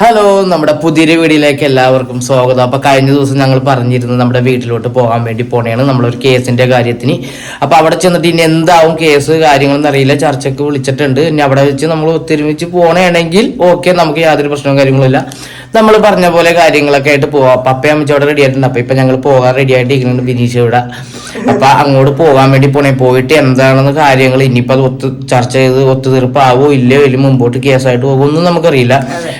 Hello നമ്മുടെ പുതിയൊരു വീഡിയോയിലേക്ക് എല്ലാവർക്കും സ്വാഗതം. അപ്പോൾ കഴിഞ്ഞ ദിവസം ഞങ്ങൾ പറഞ്ഞിരുന്നു നമ്മുടെ വീട്ടിലോട്ട് പോകാൻ വേണ്ടി പോണേണ്. നമ്മളൊരു കേസിന്റെ കാര്യത്തിന്. അപ്പോൾ അവിടെ ചെന്നിട്ട് ഇനി എന്താവും കേസ് കാര്യങ്ങളൊന്നും അറിയില്ല. ചർച്ചയ്ക്ക് വിളിച്ചിട്ടുണ്ട്. ഇനി അവിടെ വെച്ച് നമ്മൾ ഒത്തൊരുമിച്ച് പോണേണെങ്കിൽ ഓക്കെ നമുക്ക് യാതൊരു പ്രശ്നവും കാര്യങ്ങളില്ല നമ്മൾ പറഞ്ഞ പോലെ കാര്യങ്ങളൊക്കെ ആയിട്ട് പോവാം. അപ്പം അപ്പം അമ്മച്ച അവിടെ റെഡി ആയിട്ടുണ്ട്. അപ്പൊ ഇപ്പൊ ഞങ്ങൾ പോകാൻ റെഡി ആയിട്ട് ഇരിക്കുന്നുണ്ട് ബിനീഷ് ഇവിടെ. അപ്പൊ അങ്ങോട്ട് പോകാൻ വേണ്ടി പോണേ. പോയിട്ട് എന്താണെന്ന് കാര്യങ്ങൾ ഇനിയിപ്പോൾ അത് ഒത്ത് ചർച്ച ചെയ്ത് ഒത്തുതീർപ്പാവോ ഇല്ലയോ ഇല്ല മുമ്പോട്ട് കേസായിട്ട് പോകുമോ ഒന്നും നമുക്കറിയില്ല.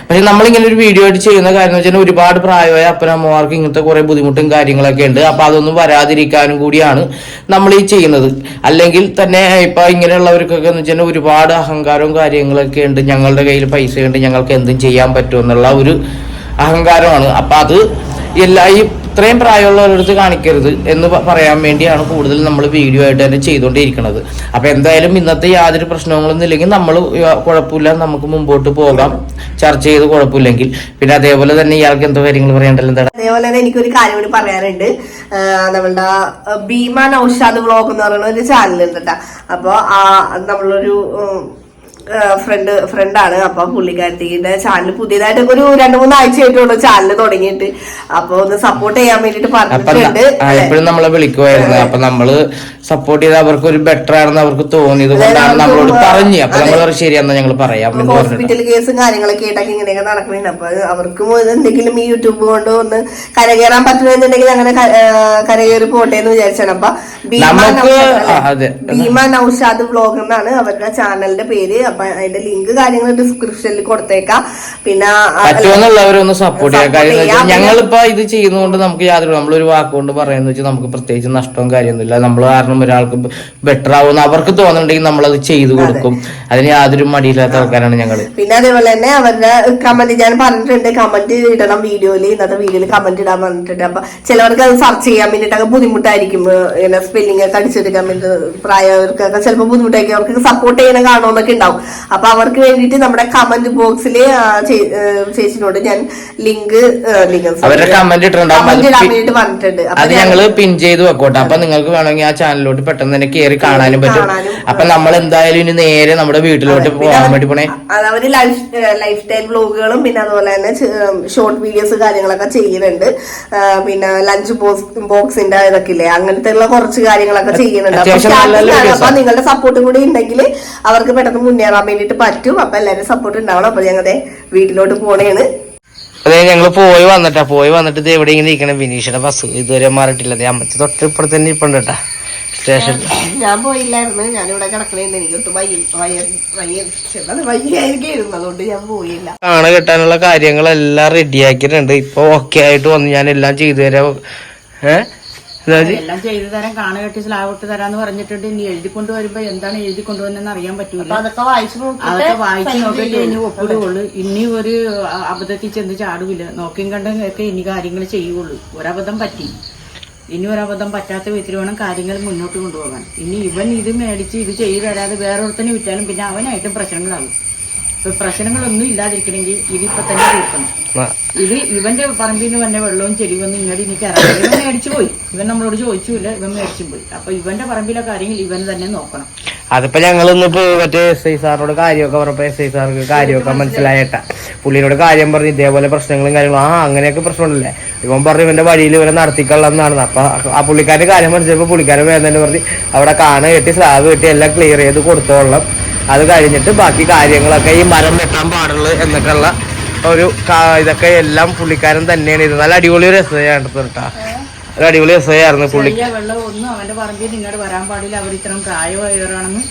പക്ഷെ നമ്മളിങ്ങനെ ഒരു വീഡിയോ ആയിട്ട് ചെയ്യുന്ന കാര്യം എന്ന് വെച്ചാൽ ഒരുപാട് പ്രായമായ അപ്പനമ്മമാർക്ക് ഇങ്ങനത്തെ കുറെ ബുദ്ധിമുട്ടും കാര്യങ്ങളൊക്കെ ഉണ്ട്. അപ്പൊ അതൊന്നും വരാതിരിക്കാനും കൂടിയാണ് നമ്മൾ ഈ ചെയ്യുന്നത്. അല്ലെങ്കിൽ തന്നെ ഇപ്പൊ ഇങ്ങനെയുള്ളവർക്കൊക്കെ എന്ന് വെച്ചാൽ ഒരുപാട് അഹങ്കാരവും കാര്യങ്ങളൊക്കെ ഉണ്ട്. ഞങ്ങളുടെ കയ്യിൽ പൈസ ഉണ്ട്. ഞങ്ങൾക്ക് എന്തും ചെയ്യാൻ പറ്റുമെന്നുള്ള ഒരു അഹങ്കാരമാണ്. അപ്പൊ അത് എല്ലാ ഈ ഇത്രയും പ്രായമുള്ളവരടുത്ത് കാണിക്കരുത് എന്ന് പറയാൻ വേണ്ടിയാണ് കൂടുതൽ നമ്മൾ വീഡിയോ ആയിട്ട് തന്നെ ചെയ്തുകൊണ്ടിരിക്കുന്നത്. അപ്പോൾ എന്തായാലും ഇന്നത്തെ യാതൊരു പ്രശ്നങ്ങളൊന്നും ഇല്ലെങ്കിൽ നമ്മൾ കുഴപ്പമില്ല നമുക്ക് മുമ്പോട്ട് പോകാം. ചർച്ച ചെയ്ത് കുഴപ്പമില്ലെങ്കിൽ. പിന്നെ അതേപോലെ തന്നെ ഇയാൾക്ക് എന്തോ കാര്യങ്ങൾ പറയണ്ടല്ലോ എന്താണ്? അതേപോലെ തന്നെ എനിക്കൊരു കാര്യം കൂടി പറയാനുണ്ട്. നമ്മളുടെ ഭീമ നൌഷാദ് വ്ളോഗ് എന്ന് പറയുന്ന ഒരു ചാനൽ ഉണ്ട് കേട്ടോ. അപ്പോൾ നമ്മളൊരു ഫ്രണ്ട് ഫ്രണ്ടാണ് അപ്പൊ പുള്ളിക്കാരത്തിയുടെ ചാനൽ പുതിയതായിട്ട് ഒരു രണ്ടു മൂന്ന് ആഴ്ചയായിട്ടുള്ളൂ ചാനൽ തുടങ്ങിയിട്ട്. അപ്പൊ ഒന്ന് സപ്പോർട്ട് ചെയ്യാൻ വേണ്ടിട്ട് പറഞ്ഞിട്ടുണ്ട്. എപ്പോഴും നമ്മളെ വിളിക്കുമായിരുന്നു അപ്പൊ നമ്മൾ സപ്പോർട്ട് ചെയ്ത് അവർക്ക് ഒരു ബെറ്റർ ആണെന്ന് അവർക്ക് തോന്നിയത് കൊണ്ടാണ് നമ്മളോട് പറഞ്ഞു. അപ്പൊ നമ്മൾ ശരിയാന്ന് ശരി ഞങ്ങൾ പറയാം ഹോസ്പിറ്റൽ കേസും കാര്യങ്ങളൊക്കെ ആയിട്ടൊക്കെ ഇങ്ങനെയൊക്കെ നടക്കുന്നുണ്ട് അപ്പൊ അവർക്കും എന്തെങ്കിലും ഈ യൂട്യൂബ് കൊണ്ട് ഒന്ന് കരകയറാൻ പറ്റുമെന്നുണ്ടെങ്കിൽ അങ്ങനെ കരകയറി പോട്ടെ എന്ന് വിചാരിച്ചാണ്. അപ്പൊ ഭീമ നൗഷാദ് എന്നാണ് അവരുടെ ചാനലിന്റെ പേര്. അപ്പൊ അതിന്റെ ലിങ്ക് കാര്യങ്ങൾ ഡിസ്ക്രിപ്ഷനിൽ കൊടുത്തേക്കാം. പിന്നെ പറ്റുമെന്നുള്ളവരൊന്ന് സപ്പോർട്ട് ചെയ്യാം. ഞങ്ങളിപ്പോ ഇത് ചെയ്യുന്നതുകൊണ്ട് നമുക്ക് യാതൊരു നമ്മളൊരു വാക്കുകൊണ്ട് പറയുന്നത് വെച്ചാൽ നമുക്ക് പ്രത്യേകിച്ച് നഷ്ടവും കാര്യമൊന്നുമില്ല. നമ്മൾ കാരണം ഒരാൾക്ക് ബെറ്റർ ആവുമെന്ന് അവർക്ക് തോന്നുന്നുണ്ടെങ്കിൽ നമ്മൾ അത്. ചെയ്തു കൊടുക്കും. അതിന് യാതൊരു മടിയില്ലാത്ത ആൾക്കാരാണ് ഞങ്ങൾ പിന്നെ അതേപോലെ തന്നെ അവരുടെ കമന്റ് ഞാൻ പറഞ്ഞിട്ടുണ്ട് കമന്റ് ഇടണം വീഡിയോയിൽ. ഇന്നത്തെ വീഡിയോയിൽ കമന്റ് ഇടാൻ പറഞ്ഞിട്ടുണ്ട്. അപ്പൊ ചിലവർക്ക് അത് സെർച്ച് ചെയ്യാൻ വേണ്ടിയിട്ടൊക്കെ ബുദ്ധിമുട്ടായിരിക്കും. ഇങ്ങനെ സ്പെല്ലിംഗ് ഒക്കെ അടിച്ചെടുക്കാൻ വേണ്ടി പ്രായവർക്കൊക്കെ ചിലപ്പോൾ ബുദ്ധിമുട്ടായിരിക്കും. അവർക്ക് സപ്പോർട്ട് ചെയ്യണ കാണുമെന്നൊക്കെ ഉണ്ടാവും. അപ്പൊ അവർക്ക് വേണ്ടിയിട്ട് നമ്മുടെ കമന്റ് ബോക്സിൽ ചേച്ചിനോട് ഞാൻ ലിങ്ക് ലിങ്ക് അവരുടെ കമന്റ് ഇട്ടിട്ടുണ്ടാവും. അത് കമന്റ് ഇടാൻ പി- വേണ്ടിയിട്ട് പറഞ്ഞിട്ടുണ്ട്. അപ്പൊ അത് ഞങ്ങൾ പിൻ ചെയ്ത് വെക്കോട്ടെ. അപ്പൊ നിങ്ങൾക്ക് വേണമെങ്കിൽ ആ ചാനലിലോട്ട് പെട്ടെന്ന് തന്നെ കയറി കാണാനും പറ്റും. അപ്പൊ നമ്മൾ എന്തായാലും ഇനി നേരെ നമ്മുടെ വീട്ടിലോട്ട് പോകാൻ വേണ്ടി പോണേ. അതവര് അവർ ലൈഫ് ലൈഫ് സ്റ്റൈൽ വ്ലോഗുകളും പിന്നെ അതുപോലെ തന്നെ ഷോർട്ട് വീഡിയോസ് കാര്യങ്ങളൊക്കെ ചെയ്യുന്നുണ്ട്. പിന്നെ ലഞ്ച് ബോക്സ് ബോക്സിന്റെ ഇതൊക്കെ ഇല്ലേ അങ്ങനത്തെ ഉള്ള കുറച്ച് കാര്യങ്ങളൊക്കെ ചെയ്യുന്നുണ്ട്. അപ്പൊ. നിങ്ങളുടെ സപ്പോർട്ടും കൂടി ഉണ്ടെങ്കിൽ അവർക്ക് പെട്ടെന്ന് മുന്നേറാൻ വേണ്ടിട്ട് പറ്റും. അപ്പൊ എല്ലാവരും സപ്പോർട്ട് ഉണ്ടാവണം. അപ്പൊ ഞങ്ങളുടെ വീട്ടിലോട്ട് പോണേണ്. അതെ ഞങ്ങൾ പോയി വന്നിട്ടാ. പോയി വന്നിട്ട് ഇത് എവിടെ ഇങ്ങനെ ഇരിക്കണം വിനീഷിന്റെ ബസ് ഇതുവരെ മാറിയിട്ടില്ല. അമ്മച്ചി തൊട്ട് ഇപ്പുറത്ത് തന്നെ ഇപ്പുണ്ട് കേട്ടാ. സ്റ്റേഷനിൽ ഞാൻ പോയില്ലായിരുന്നു. ഞാനിവിടെ കിടക്കണേന്ന് എനിക്ക് വയ്യ വയ്യ വയ്യ ചെറുതാണ് വയ്യായിരിക്കും അതുകൊണ്ട് ഞാൻ പോയില്ല. ആണ് കിട്ടാനുള്ള കാര്യങ്ങളെല്ലാം റെഡിയാക്കിയിട്ടുണ്ട്. ഇപ്പൊ ഓക്കെ ആയിട്ട് വന്ന്. ഞാൻ എല്ലാം ചെയ്തു തരാം. ഏഹ് എല്ലാം ചെയ്തു തരാൻ കാണ കെട്ടി സ്ലാവ് തരാന്ന് പറഞ്ഞിട്ടുണ്ട്. ഇനി എഴുതി കൊണ്ടുവരുമ്പോ എന്താണ് എഴുതി കൊണ്ടുവന്നെന്ന് അറിയാൻ പറ്റൂല. അതൊക്കെ വായിച്ചു അതൊക്കെ വായിച്ചു നോക്കിയിട്ട് ഇനി ഒപ്പിടുകയുള്ളൂ. ഇനി ഒരു അബദ്ധത്തിൽ ചെന്ന് ചാടൂല നോക്കിയും കണ്ടൊക്കെ ഇനി കാര്യങ്ങൾ ചെയ്യുള്ളൂ ഒരബദ്ധം പറ്റി. ഇനി ഒരബദ്ധം പറ്റാത്ത വിധത്തിൽ വേണം കാര്യങ്ങൾ മുന്നോട്ട് കൊണ്ടുപോകാൻ. ഇനി ഇവൻ ഇത് മേടിച്ച് ഇത് ചെയ്തു തരാതെ വേറൊരുത്തനെ വിറ്റാലും പിന്നെ അവനായിട്ടും പ്രശ്നങ്ങളാകും. ഇപ്പൊ പ്രശ്നങ്ങളൊന്നും ഇല്ലാതിരിക്കണമെങ്കിൽ ഇതിപ്പോ തന്നെ തീർക്കണം. ഇത് ഇവന്റെ പറമ്പിൽ നിന്ന് വന്ന വെള്ളവും ചെടിവൊന്നും ഇങ്ങോട്ട് എനിക്ക് അറിയാം ഇവൻ മേടിച്ചു പോയി. ഇവൻ നമ്മളോട് ചോദിച്ചില്ല ഇവൻ മേടിച്ചും പോയി. അപ്പൊ ഇവന്റെ പറമ്പിലെ കാര്യങ്ങൾ ഇവൻ തന്നെ നോക്കണം. അതിപ്പോ ഞങ്ങൾ ഇന്നിപ്പോ മറ്റേ എസ് ഐ സാറിനോട് കാര്യമൊക്കെ പറഞ്ഞപ്പോ എസ് ഐ സാർക്ക് കാര്യമൊക്കെ മനസ്സിലായിട്ട. പുള്ളിനോട് കാര്യം പറഞ്ഞു ഇതേപോലെ പ്രശ്നങ്ങളും കാര്യങ്ങളും. ആ അങ്ങനെയൊക്കെ പ്രശ്നമുണ്ടല്ലേ? ഇവൻ പറഞ്ഞു ഇവന്റെ വഴിയിൽ ഇവരെ നടത്തിക്കൊള്ളാന്നാണ് അപ്പൊ ആ പുള്ളിക്കാരന്റെ കാര്യം മനസ്സിലപ്പോ പുള്ളിക്കാരൻ വേദന പറഞ്ഞ് അവിടെ കാണ കെട്ടി സ്ലാബ് കെട്ടി എല്ലാം ക്ലിയർ ചെയ്ത് കൊടുത്തോളാം അത് കഴിഞ്ഞിട്ട് ബാക്കി കാര്യങ്ങളൊക്കെ ഈ മരം വെട്ടാൻ പാടുള്ളൂ എന്നൊക്കെയുള്ള ഒരു ഇതൊക്കെ എല്ലാം പുള്ളിക്കാരൻ തന്നെയാണ് ഇത് നല്ല അടിപൊളി ഒരു ആണ് കേട്ടാ. ഒരു അടിപൊളി രസമായിരുന്നു പുള്ളി. വെള്ളം ഒന്നും അവന്റെ പറമ്പിൽ നിങ്ങടെ വരാൻ പാടില്ല. അവർ ഇത്രയും പ്രായമായവരാണെന്ന്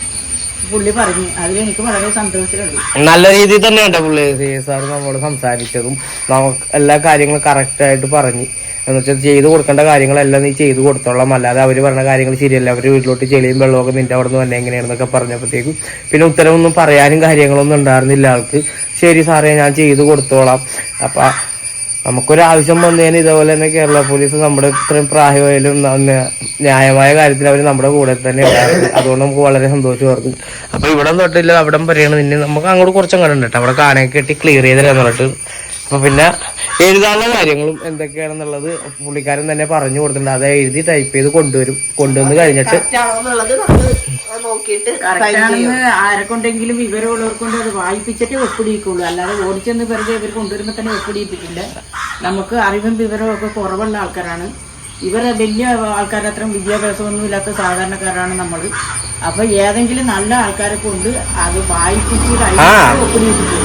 പുള്ളി പറഞ്ഞു. അതിലെനിക്ക് വളരെ സന്തോഷമുള്ളൂ നല്ല രീതിയിൽ തന്നെയാണ് പുള്ളി. സാർ നമ്മോട് സംസാരിച്ചതും നമുക്ക് എല്ലാ കാര്യങ്ങളും കറക്റ്റ് ആയിട്ട് പറഞ്ഞു. എന്ന് വെച്ചാൽ ചെയ്തു കൊടുക്കേണ്ട കാര്യങ്ങളെല്ലാം നീ ചെയ്തു കൊടുത്തോളാം. അല്ലാതെ അവർ പറഞ്ഞ കാര്യങ്ങൾ ശരിയല്ല. അവർ വീട്ടിലോട്ട് ചെളിയും വെള്ളമൊക്കെ നിന്റെ അവിടെ നിന്ന് തന്നെ എങ്ങനെയാണെന്നൊക്കെ പറഞ്ഞപ്പോഴത്തേക്കും പിന്നെ ഉത്തരവൊന്നും പറയാനും കാര്യങ്ങളൊന്നും ഉണ്ടായിരുന്നില്ല ആൾക്ക്. ശരി സാറേ ഞാൻ ചെയ്തു കൊടുത്തോളാം. അപ്പൊ നമുക്കൊരു ആവശ്യം വന്നതിന് ഇതേപോലെ തന്നെ കേരള പോലീസ് നമ്മുടെ ഇത്രയും പ്രായമായാലും ന്യായമായ കാര്യത്തിൽ അവർ നമ്മുടെ കൂടെ തന്നെ അതുകൊണ്ട് നമുക്ക് വളരെ സന്തോഷമായിരുന്നു അപ്പൊ ഇവിടെ തൊട്ടില്ല അവിടെ പറയണത് നിന്നെ നമുക്ക് അങ്ങോട്ട് കുറച്ചും കണ്ടിട്ടുണ്ട് അവിടെ കാണാൻ കെട്ടി ക്ലിയർ ചെയ്ത് പറഞ്ഞിട്ട് അപ്പൊ പിന്നെ എഴുതാനുള്ള കാര്യങ്ങളും എന്തൊക്കെയാണെന്നുള്ളത് പുള്ളിക്കാരൻ തന്നെ പറഞ്ഞു കൊടുത്തിട്ടുണ്ട്. അത് എഴുതി ടൈപ്പ് ചെയ്ത് കൊണ്ടുവരും. കൊണ്ടുവന്ന് കഴിഞ്ഞിട്ട് Correct ആണോന്നുള്ളത് നമ്മൾ നോക്കിയിട്ട് കറക്റ്റാണെന്ന് ആരെ കൊണ്ടെങ്കിലും വിവരമുള്ളവർ കൊണ്ട് അത് വായിപ്പിച്ചിട്ടേ ഒപ്പിടിക്കുള്ളൂ അല്ലാതെ ഓടിച്ചെന്ന് വെറുതെ ഇവർ കൊണ്ടുവരുമ്പോൾ തന്നെ ഒപ്പിടിയിപ്പിക്കില്ല. നമുക്ക് അറിവും വിവരവും ഒക്കെ കുറവുള്ള ആൾക്കാരാണ്. ഇവർ വലിയ ആൾക്കാരുടെ അത്രയും വിദ്യാഭ്യാസമൊന്നും ഇല്ലാത്ത സാധാരണക്കാരാണ് നമ്മൾ അപ്പൊ ഏതെങ്കിലും നല്ല ആൾക്കാരെ കൊണ്ട് അത് വായിപ്പിച്ച്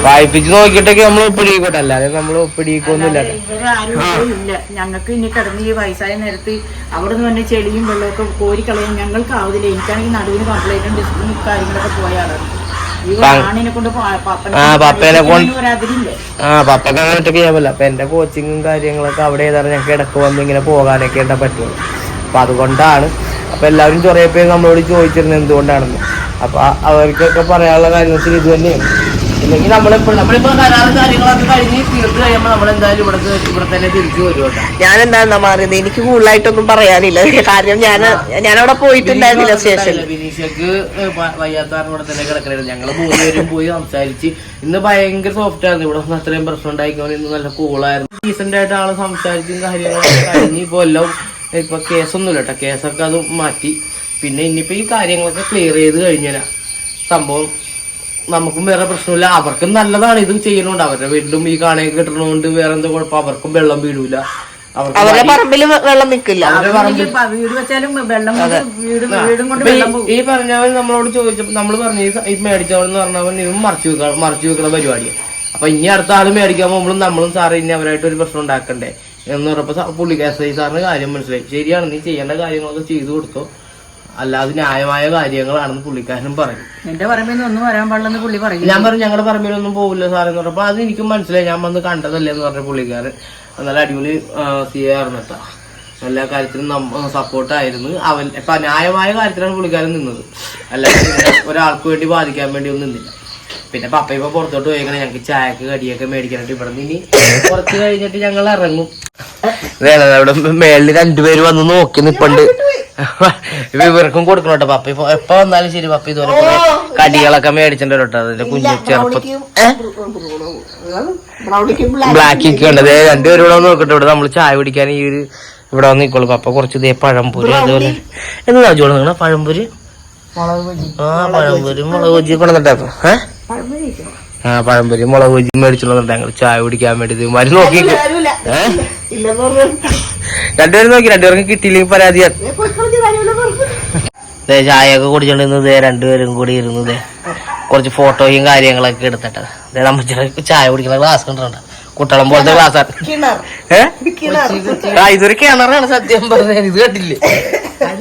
വായിപ്പിച്ച് നോക്കിയിട്ടൊക്കെ നമ്മൾ ഒപ്പിടിക്കോട്ടെ അല്ലാതെ നമ്മൾ ഒപ്പിടിക്കൊന്നുമില്ല ഇവർ ആരും ഇല്ല. ഞങ്ങൾക്ക് ഇനി കിടന്ന് ഈ വയസ്സായ നേരത്ത് അവിടെ നിന്ന് തന്നെ ചെളിയും വെള്ളമൊക്കെ കോരിക്കളയും ഞങ്ങൾക്ക് ആവുന്നില്ല എനിക്കാണെങ്കിൽ നടുവിന് കംപ്ലൈന്റും ഡിസ്കും കാര്യങ്ങളൊക്കെ പോയ ആ, പപ്പേനെ കൊണ്ട് ആ പപ്പക്ക് അങ്ങനെ ചെയ്യാൻ പറ്റില്ല. അപ്പൊ എന്റെ കോച്ചിങ്ങും കാര്യങ്ങളൊക്കെ അവിടെ ഏതാണ് ഞങ്ങൾക്ക് ഇടയ്ക്ക് വന്ന് ഇങ്ങനെ പോകാനൊക്കെ ഉണ്ടാ പറ്റുള്ളൂ. അപ്പൊ അതുകൊണ്ടാണ്. അപ്പൊ എല്ലാവരും ചൊറിയ പേര് നമ്മളോട് ചോദിച്ചിരുന്നത് എന്തുകൊണ്ടാണെന്ന്. അപ്പൊ അവർക്കൊക്കെ പറയാനുള്ള കാര്യത്തിൽ ഇത് തന്നെയാണ്. ഇല്ലെങ്കിൽ നമ്മളിപ്പോ നമ്മളിപ്പോ കരാറ് കാര്യങ്ങളൊക്കെ കഴിഞ്ഞ് തീർത്ത് കഴിയുമ്പോൾ നമ്മൾ എന്തായാലും ഇവിടെ ഇവിടെ തന്നെ തിരിച്ചു വരും കേട്ടോ. ഞാൻ എന്താണെന്നാ മാറിയത്? എനിക്ക് കൂടുതലായിട്ടൊന്നും പറയാനില്ല. കാരണം ഞാൻ ഞാൻ അവിടെ പോയിട്ടുണ്ടായിരുന്നില്ല സ്റ്റേഷൻ വിനീഷക്ക് വയ്യാത്താറിന് ഇവിടെ തന്നെ കിടക്കണായിരുന്നു ഞങ്ങൾ മൂന്നുപേരും പോയി സംസാരിച്ച് ഇന്ന് ഭയങ്കര സോഫ്റ്റ് ആയിരുന്നു. ഇവിടെ ഒന്നും അത്രയും പ്രശ്നം ഉണ്ടായിക്കോണ്ട് ഇന്ന് നല്ല കൂളായിരുന്നു റീസെന്റ് ആയിട്ട് ആൾ സംസാരിച്ചും കാര്യങ്ങളൊക്കെ കഴിഞ്ഞ് ഇപ്പൊ എല്ലാം ഇപ്പൊ കേസൊന്നുമില്ല കേട്ടോ. കേസൊക്കെ അത് മാറ്റി. പിന്നെ ഇനിയിപ്പോ ഈ കാര്യങ്ങളൊക്കെ ക്ലിയർ ചെയ്ത് കഴിഞ്ഞാൽ സംഭവം നമുക്കും വേറെ പ്രശ്നമില്ല. അവർക്കും നല്ലതാണ് ഇതും ചെയ്യുന്നുണ്ട്. അവരുടെ വീട്ടിലും ഈ കാണയൊക്കെ കിട്ടണോണ്ട് വേറെ എന്താ കുഴപ്പം? അവർക്കും വെള്ളം വീഴൂല. അവരുടെ പറമ്പിൽ വെള്ളം നിൽക്കില്ല ഈ- പറഞ്ഞവൻ നമ്മളോട് ചോദിച്ചപ്പോ നമ്മൾ പറഞ്ഞു ഈ മേടിച്ചവൻ പറഞ്ഞവൻ ഇവൻ മറച്ചു വെക്കാൻ മറച്ചു വെക്കുന്ന പരിപാടിയാണ് അപ്പൊ ഇനി അടുത്ത ആൾ മേടിക്കാൻ പോകുമ്പോഴും നമ്മളും സാറ് ഇനി അവരായിട്ട് ഒരു പ്രശ്നം ഉണ്ടാക്കണ്ടേ? എന്ന് പറഞ്ഞപ്പോ പുള്ളി എസ് ഐ സാറിന് കാര്യം മനസ്സിലായി. ശരിയാണ് നീ ചെയ്യേണ്ട കാര്യങ്ങളൊക്കെ ചെയ്തു കൊടുത്തോ. അല്ലാതെ ന്യായമായ കാര്യങ്ങളാണെന്ന് പുള്ളിക്കാരനും പറഞ്ഞു എന്റെ പറമ്പിൽ ഒന്നും വരാൻ പാടില്ലെന്ന് പുള്ളി പറയും. ഞാൻ പറഞ്ഞു ഞങ്ങളുടെ പറമ്പിലൊന്നും പോകില്ല സാറേ എന്ന് പറഞ്ഞപ്പോ അത് എനിക്കും മനസ്സിലായി. ഞാൻ വന്ന് കണ്ടതല്ലേ എന്ന് പറഞ്ഞ പുള്ളിക്കാരൻ. നല്ല അടിപൊളി സി ആയിരുന്നു കേട്ടോ എല്ലാ കാര്യത്തിലും സപ്പോർട്ടായിരുന്നു. അവൻ ഇപ്പൊ ന്യായമായ കാര്യത്തിലാണ് പുള്ളിക്കാരൻ നിന്നത്. അല്ലാതെ ഒരാൾക്ക് വേണ്ടി ബാധിക്കാൻ വേണ്ടി ഒന്നും നിന്നില്ല. പിന്നെ പപ്പ ഇപ്പൊ പുറത്തോട്ട് പോയിക്കണേ ഞങ്ങൾക്ക് ചായക്ക് കടിയൊക്കെ മേടിക്കാനായിട്ട് ഇവിടെ നിന്ന് ഇനി കുറച്ച് കഴിഞ്ഞിട്ട് ഞങ്ങൾ ഇറങ്ങും. അവിടെ മേളിൽ രണ്ടുപേര് വന്ന് നോക്കി നിപ്പണ്ട്. ഇപ്പൊ ഇവർക്കും കൊടുക്കണം കേട്ടോ പപ്പ. ഇപ്പൊ എപ്പോ വന്നാലും ശരി പപ്പ ഇതുപോലെ കടികളൊക്കെ മേടിച്ചിട്ടുണ്ട് കേട്ടോ. അതിന്റെ കുഞ്ഞു ചെറുപ്പം ബ്ലാക്ക് ബ്ലാക്കിക്ക് ഉണ്ട്. ദേ രണ്ടുപേരും ഇവിടെ വന്ന് നോക്കട്ടെ. ഇവിടെ നമ്മൾ ചായ കുടിക്കാൻ ഈ ഒരു ഇവിടെ വന്ന് നിക്കോളൂ പപ്പ. കുറച്ച് ഇതേ പഴംപൊരി അതുപോലെ. എന്താ ചോളൂ നിങ്ങളെ? പഴംപൊരി? ആ പഴംപൊരി മുളക് ബജി കൊണ്ടുവന്നിട്ടായിരുന്നു ഏ? ആ പഴംപൊരി മുളക് പൊരി മേടിച്ചിട്ടുണ്ട് ഞങ്ങൾ ചായ കുടിക്കാൻ വേണ്ടി ഇത് മരുന്ന് നോക്കി രണ്ടുപേരും നോക്കി രണ്ടുപേർക്കും കിട്ടിയില്ലെങ്കിൽ പരാതിയാണ് ദേ ചായയൊക്കെ കുടിച്ചോണ്ടിരുന്നത് ദേ രണ്ടുപേരും കൂടി ഇരുന്നത് കുറച്ച് ഫോട്ടോയും കാര്യങ്ങളൊക്കെ എടുത്തിട്ട്. ദേ നമ്മ ചായ കുടിക്കുന്ന ഗ്ലാസ് കണ്ടിട്ടുണ്ട്. കുട്ടളം പോലത്തെ ഗ്ലാസ് കിണർ. ഏ? കിണർ. ആ ഇതൊരു കിണറാണ് സത്യം പറഞ്ഞത്. ഇത് കണ്ടില്ലേ?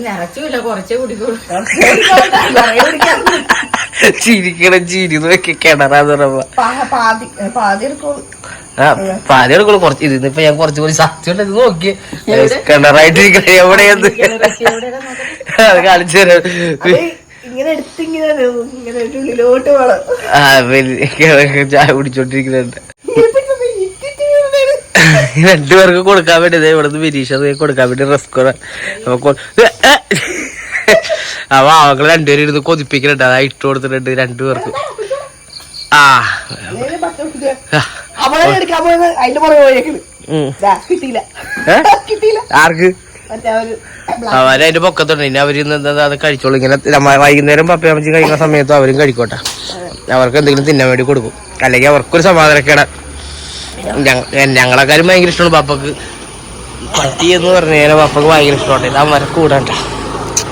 നിറച്ചില്ല കുറച്ചേ കുടിക്കുള്ളൂ. ചിരിക്കണ ചിരി നോക്കി കിണറാന്ന് പറയുമ്പോ. പാതി എടുക്കുള്ളൂ കുറച്ച് ഇരുന്ന് ഇപ്പൊ ഞാൻ കുറച്ച് കൂടി സത്യം ഇത് നോക്കി. കിണറായിട്ടിരിക്കണ എവിടെയെന്ന്? അത് കാണിച്ചു തരാം. ചായ കുടിച്ചോണ്ടിരിക്കുന്നുണ്ട് രണ്ടുപേർക്ക് കൊടുക്കാൻ വേണ്ടി ഇവിടെ ഇവിടുന്ന് ബിരീഷ് കൊടുക്കാൻ വേണ്ടി റസ്ക് അപ്പൊ അവക്കൾ രണ്ടുപേരും ഇരുന്ന് കൊതിപ്പിക്കുന്നുണ്ട് അതാ ഇട്ട് കൊടുത്തിട്ടുണ്ട് രണ്ടുപേർക്ക് ആ? ആർക്ക്? അവരതിന്റെ പൊക്കത്തുണ്ട്. ഇനി അവർ അത് കഴിച്ചോളൂ. ഇങ്ങനെ വൈകുന്നേരം പപ്പയമ്മച്ചി കഴിക്കുന്ന സമയത്തും അവരും കഴിക്കോട്ടെ. അവർക്ക് എന്തെങ്കിലും തിന്നാൻ വേണ്ടി കൊടുക്കും. അല്ലെങ്കിൽ അവർക്കൊരു സമാധാനക്കേട. ഞങ്ങളെക്കാരും ഭയങ്കര ഇഷ്ടമാണ് പപ്പക്ക്. പട്ടി എന്ന് പറഞ്ഞു കഴിഞ്ഞാൽ പപ്പക്ക് ഭയങ്കര ഇഷ്ടമാണ്. അവരെ കൂടണ്ട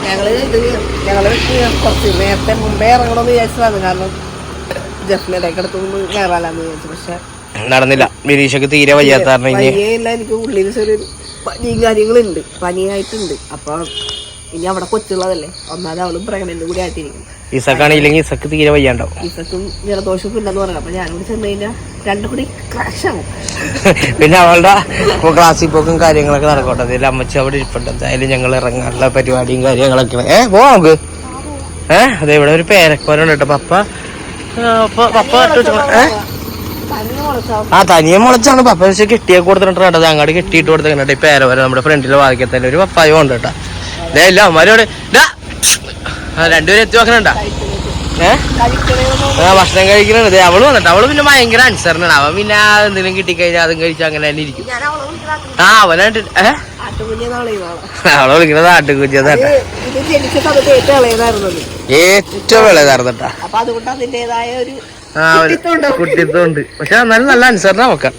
ഞങ്ങൾ ഇത് ഞങ്ങൾ കുറച്ച് നേരത്തെ മുമ്പേ ഇറങ്ങണമെന്ന് വിചാരിച്ചതാണ്. കാരണം ജസ്റ്റിന്റെ ഇടയ്ക്കടുത്തൊന്ന് കയറാലാന്ന് വിചാരിച്ചു. പക്ഷെ നടന്നില്ല. വിനീഷക്ക് തീരെ വയ്യാത്ത പനിയില്ല എനിക്ക് ഉള്ളിൽ ചെറിയൊരു പനിയും കാര്യങ്ങളുണ്ട്. പനിയായിട്ടുണ്ട്. അപ്പൊ ഇനി അവിടെ കൊച്ചുള്ളതല്ലേ? ഒന്നാമത് അവളും പ്രഗ്നന്റ് കൂടി ആയിട്ടിരിക്കും ഇസക്കാണെങ്കിൽ ഇസക്ക് തീരെ വയ്യാണ്ടാവും. ഇസക്കും ജലദോഷവും ഇല്ലെന്ന് പറഞ്ഞു അപ്പൊ ഞാനിവിടെ ചെന്ന് കഴിഞ്ഞാൽ രണ്ടു കൂടി പിന്നെ അവളുടെ ക്ലാസ്സിൽ പോക്കും കാര്യങ്ങളൊക്കെ നടക്കട്ടെ. അതിൽ അമ്മച്ചി അവിടെ ഇരിപ്പുണ്ട്. എന്തായാലും ഞങ്ങൾ ഇറങ്ങാനുള്ള പരിപാടിയും കാര്യങ്ങളൊക്കെ ഏ പോ നമുക്ക്. ഏ അതെ ഇവിടെ ഒരു പേരക്കോലുണ്ട് കേട്ടോ പപ്പ. പപ്പ ഏ? ആ തനിയെ മുളച്ചാണ്. പപ്പ പക്ഷെ കെട്ടിയൊക്കെ കൊടുത്തിട്ടുണ്ട് കേട്ടോ. അങ്ങോട്ട് കെട്ടിയിട്ട് കൊടുത്തിട്ടുണ്ട്. ഈ പേര വരെ നമ്മുടെ ഫ്രണ്ടിലെ വാദിക്കത്തന്നെ ഒരു പപ്പായ ഉണ്ട് കേട്ടോ. ഇതേ ഇല്ല അമ്മമാരോട് രണ്ടുപേരും എത്തി വെക്കണണ്ട ഏ? ആ ഭക്ഷണം കഴിക്കണത്. അവൾ വന്നിട്ട് അവൾ പിന്നെ ഭയങ്കര അനുസരണമാണ് അവൻ പിന്നെ എന്തെങ്കിലും കിട്ടിക്കഴിഞ്ഞാൽ അതും കഴിച്ചു അങ്ങനെ തന്നെ ഇരിക്കും. ആ അവനായിട്ട് ഏ? ആട്ടുകുഞ്ഞെന്നാളെ അവളെ വിളിക്കണത് സമയത്ത് ഏറ്റവും ഒരു ആ ഒരു കുട്ടിത്വമുണ്ട് പക്ഷെ എന്നാലും നല്ല അനുസരണ നോക്കാം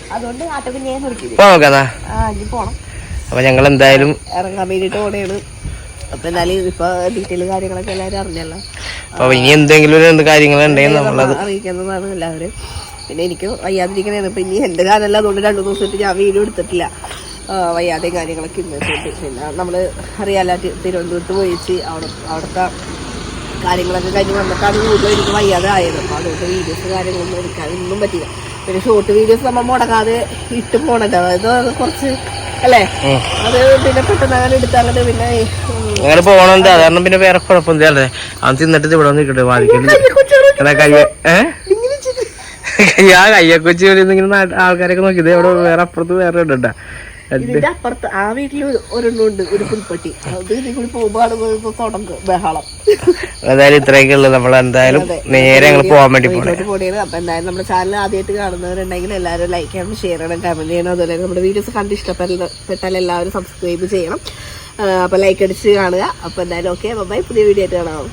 പോണം. അപ്പൊ ഞങ്ങൾ എന്തായാലും ഇറങ്ങാൻ വേണ്ടിട്ട് ഓടെയാണ്. അപ്പൊ എന്നാലും ഇപ്പൊ ഡീറ്റെയിൽ കാര്യങ്ങളൊക്കെ എല്ലാരും അറിഞ്ഞല്ലോ. അപ്പൊ ഇനി എന്തെങ്കിലും രണ്ട് കാര്യങ്ങൾ കാര്യങ്ങളുണ്ടെങ്കിൽ നമ്മളത് അറിയിക്കുന്നതാണ് എല്ലാവരും. പിന്നെ എനിക്ക് വയ്യാതിരിക്കണേ ഇപ്പൊ ഇനി എന്റെ കാലല്ല അതുകൊണ്ട് രണ്ടു ദിവസമായിട്ട് ഞാൻ വീഡിയോ എടുത്തിട്ടില്ല. വയ്യാതെയും കാര്യങ്ങളൊക്കെ ഇന്നിട്ടുണ്ട് പിന്നെ നമ്മൾ അറിയാല തിരുവനന്തപുരത്ത് പോയിച്ച് അവിടെ അവിടുത്തെ കാര്യങ്ങളൊക്കെ കഴിഞ്ഞ് വന്നിട്ടാണ് കൂടുതലും എനിക്ക് വയ്യാതെ ആയത് അപ്പൊ അതുകൊണ്ട് വീഡിയോസ് കാര്യങ്ങളൊന്നും എടുക്കാനൊന്നും പറ്റില്ല പിന്നെ ഷോർട്ട് വീഡിയോസ് നമ്മൾ മുടങ്ങാതെ ഇട്ട് പോണല്ലോ അതായത് കുറച്ച് അല്ലേ? അത് പിന്നെ പെട്ടെന്ന് അങ്ങനെ എടുത്താൽ പിന്നെ അങ്ങനെ പോണുണ്ട് അത് കാരണം പിന്നെ വേറെ കുഴപ്പമൊന്നും അല്ലേ? അവൻ തിന്നിട്ട് ഇവിടെ നിൽക്കട്ടെ വാദിക്കൽ എന്നാ കയ്യ ഏ? ആ കയ്യക്കൊച്ചി ഇങ്ങനെ ആൾക്കാരൊക്കെ നോക്കിയത് ഇവിടെ വേറെ അപ്പുറത്ത് വേറെ ഉണ്ട് ഇതിന്റെ അപ്പുറത്ത് ആ വീട്ടിൽ ഒരെണ്ണുണ്ട് ഒരു പുൽപ്പട്ടി. അത് ഇതിൽ കൂടി പോകുമ്പോഴാണ് തുടങ്ങും ബഹളം. എന്തായാലും ഇത്രയൊക്കെ ഉള്ളു നമ്മൾ എന്തായാലും നേരെ ഞങ്ങൾ പോകാൻ വേണ്ടി വീട്ടിലോട്ട് അപ്പൊ എന്തായാലും നമ്മുടെ ചാനൽ ആദ്യമായിട്ട് കാണുന്നവരുണ്ടെങ്കിൽ എല്ലാവരും ലൈക്ക് ചെയ്യണം ഷെയർ ചെയ്യണം കമന്റ് ചെയ്യണം. അതുപോലെ നമ്മുടെ വീഡിയോസ് കണ്ട് ഇഷ്ടപ്പെട്ടാൽ എല്ലാവരും സബ്സ്ക്രൈബ് ചെയ്യണം. ആ, അപ്പൊ ലൈക്ക് അടിച്ച് കാണുക. അപ്പൊ എന്തായാലും ഓക്കെ ബൈ പുതിയ വീഡിയോ ആയിട്ട് കാണാം.